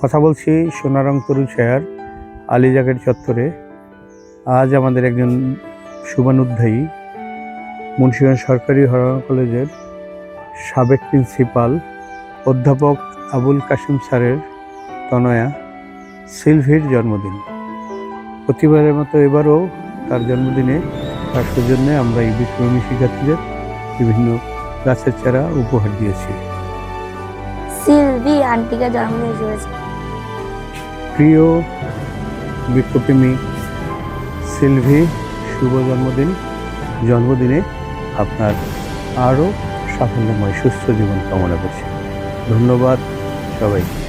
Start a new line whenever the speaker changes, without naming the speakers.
কথা বলছি সোনারং তরু শেয়ার আলিজাগের চত্বরে। আজ আমাদের একজন শুভানুধ্যায়ী মুন্সিগঞ্জ সরকারি হরণ কলেজের সাবেক প্রিন্সিপাল, অধ্যাপক আবুল কাশিম স্যারের তনয়া সিলভির জন্মদিন। প্রতিবারের মতো এবারও তার জন্মদিনে তার সৌজন্যে আমরা এই বিক্রমী শিক্ষার্থীদের বিভিন্ন গাছের চারা উপহার দিয়েছি।
সিলভি আন্টিকে জন্মদিন
প্রিয় বিপ্লপ্রেমী সিলভি, শুভ জন্মদিন। জন্মদিনে আপনার আরও সাফল্যময় সুস্থ জীবন কামনা করছি। ধন্যবাদ সবাইকে।